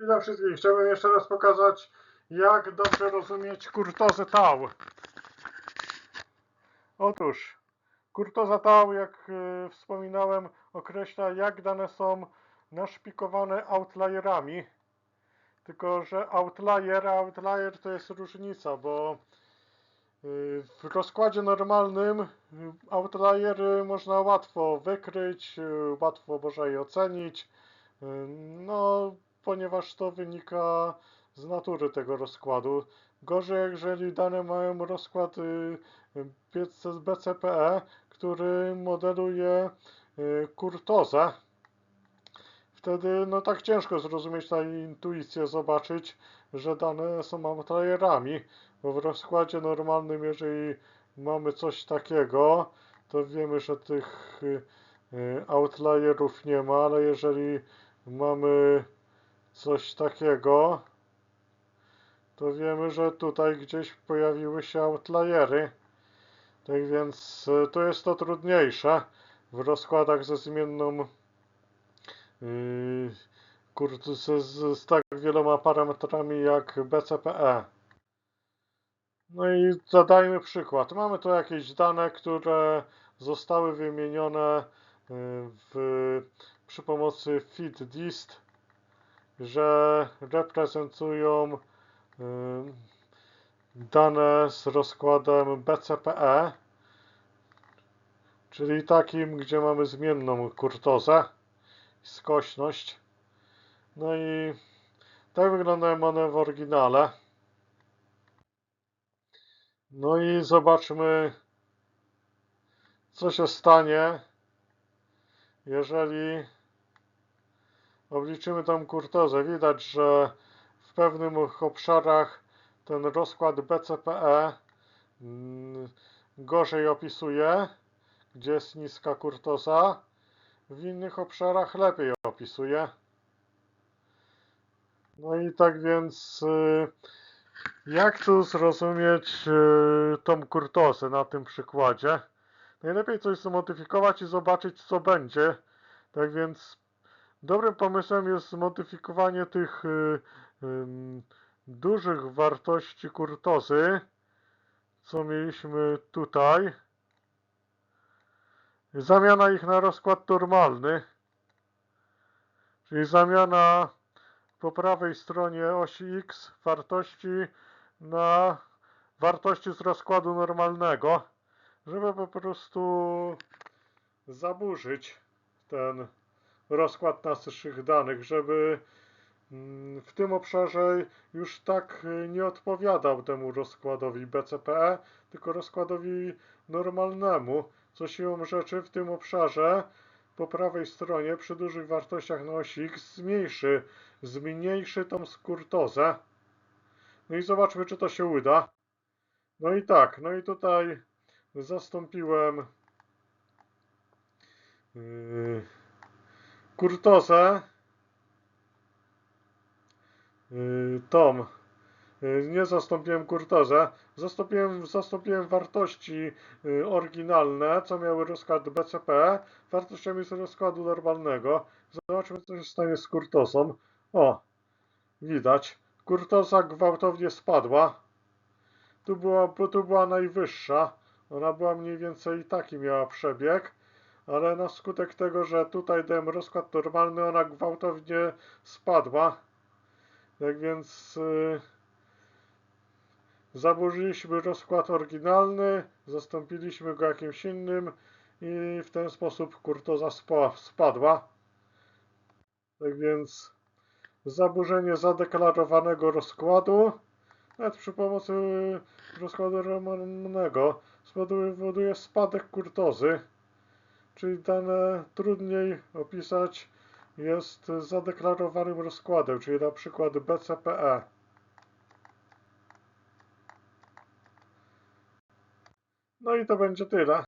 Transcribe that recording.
Witam wszystkich. Chciałbym jeszcze raz pokazać, jak dobrze rozumieć kurtozę tau. Otóż, kurtoza tau, jak y, wspominałem, określa, jak dane są naszpikowane outlierami. Tylko, że outlier, outlier to jest różnica, bo y, w rozkładzie normalnym y, outliery można łatwo wykryć, łatwo można je ocenić. No, ponieważ to wynika z natury tego rozkładu. Gorzej, jeżeli dane mają rozkład y, BCPE, który modeluje y, kurtozę. Wtedy no tak ciężko zrozumieć na intuicję, zobaczyć, że dane są outlierami, bo w rozkładzie normalnym, jeżeli mamy coś takiego, to wiemy, że tych y, outlierów nie ma, ale jeżeli mamy coś takiego, to wiemy, że tutaj gdzieś pojawiły się outliery. Tak więc y, to jest to trudniejsze w rozkładach ze zmienną yy, z, z, z tak wieloma parametrami jak BCPE. No i zadajmy przykład. Mamy tu jakieś dane, które zostały wymienione yy, w, przy pomocy FitDist, że reprezentują yy, dane z rozkładem BCPE, czyli takim, gdzie mamy zmienną kurtozę, skośność. No i tak wyglądają one w oryginale. No i zobaczmy, co się stanie, jeżeli obliczymy tą kurtozę. Widać, że w pewnych obszarach ten rozkład BCPE mm, gorzej opisuje, gdzie jest niska kurtoza. W innych obszarach lepiej opisuje. No i tak więc, y, jak tu zrozumieć y, tą kurtozę na tym przykładzie? Najlepiej coś zmodyfikować i zobaczyć, co będzie. Tak więc, dobrym pomysłem jest zmodyfikowanie tych y, ym, dużych wartości kurtozy, co mieliśmy tutaj. Zamiana ich na rozkład normalny, czyli zamiana po prawej stronie osi X wartości na wartości z rozkładu normalnego, żeby po prostu zaburzyć ten rozkład naszych danych, żeby mm, w tym obszarze już tak nie odpowiadał temu rozkładowi BCPE, tylko rozkładowi normalnemu, co siłą rzeczy w tym obszarze po prawej stronie przy dużych wartościach na osi X zmniejszy, zmniejszy tą skurtozę. No i zobaczmy, czy to się uda. No i tak, no i tutaj zastąpiłem yy, kurtozę yy, tą yy, nie zastąpiłem kurtozę, zastąpiłem, zastąpiłem wartości yy, oryginalne, co miały rozkład BCP, wartościami z rozkładu normalnego. Zobaczmy, co się stanie z kurtozą. O, widać. Kurtoza gwałtownie spadła. Tu była, tu była najwyższa. Ona była mniej więcej taki miała przebieg, ale na skutek tego, że tutaj dałem rozkład normalny, ona gwałtownie spadła. Tak więc yy, zaburzyliśmy rozkład oryginalny, zastąpiliśmy go jakimś innym i w ten sposób kurtoza spa, spadła. Tak więc zaburzenie zadeklarowanego rozkładu, nawet przy pomocy rozkładu normalnego, spowoduje spadek kurtozy, czyli dane trudniej opisać jest zadeklarowanym rozkładem, czyli na przykład BCPE. No i to będzie tyle.